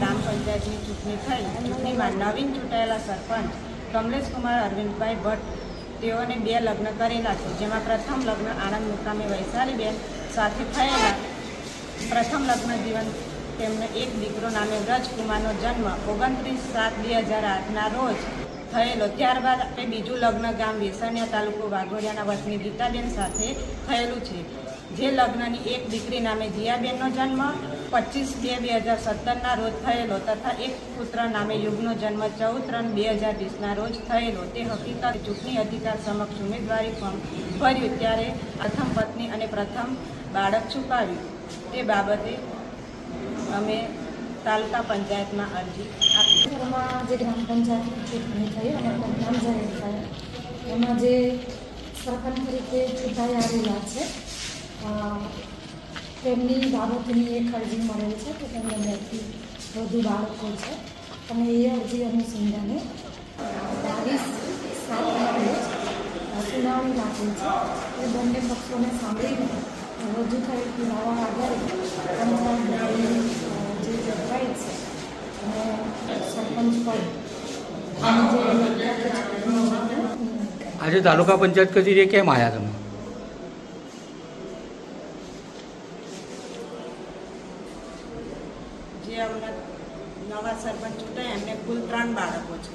પંચાયતની ચૂંટણી થઈ. ચૂંટણીમાં નવીન ચૂંટાયેલા સરપંચ કમલેશકુમાર અરવિંદભાઈ ભટ્ટ, તેઓને બે લગ્ન કરેલા છે જેમાં પ્રથમ લગ્ન આણંદ મુકામે વૈશાલીબેન સાથે થયેલા. પ્રથમ લગ્ન જીવન તેમને એક દીકરો નામે વ્રજકુમારનો જન્મ ઓગણત્રીસ સાત બે હજાર આઠના રોજ થયેલો. ત્યારબાદ આપણે બીજું લગ્ન ગામ વેસણિયા તાલુકો વાઘોડિયાના વતની ગીતાબેન સાથે થયેલું છે. જે લગ્નની એક દીકરી નામે જીયાબેનનો જન્મ, પચીસ બે બે હજાર સત્તરના રોજ થયેલો તથા એક પુત્ર નામે યુગનો જન્મ, ચૌદ ત્રણ બે હજાર વીસના રોજ થયેલો. તે હકીકત ચૂંટણી અધિકાર સમક્ષ ઉમેદવારી ફોર્મ ભર્યું. ત્યારે પ્રથમ પત્ની અને પ્રથમ બાળક છુપાવ્યું. તે બાબતે અમે તાલુકા પંચાયતમાં અરજી આપી. જે ગ્રામ પંચાયતની ચૂંટણી થઈ અને પરિણામ જે સરપંચ તરીકે ચૂંટાઈ આવેલા છે તેમની બાબતની એક અરજી મળેલ છે કે તેમને બેથી વધુ બાળકો છે. અને એ અરજી અનુસંધાને બાવીસ સાતના રોજ સુનાવણી રાખેલ છે. એ બંને પક્ષોને સાંભળીને રજૂ થયેલ પુરાવા આધારે પંચાયત જે જોગવાઈ છે, અને સરપંચ પદ આજે તાલુકા પંચાયત કચેરીએ કેમ આવ્યા તમે? જે હમણાં નવા સરપંચ ચૂંટાય એમને કુલ ત્રણ બાળકો છે.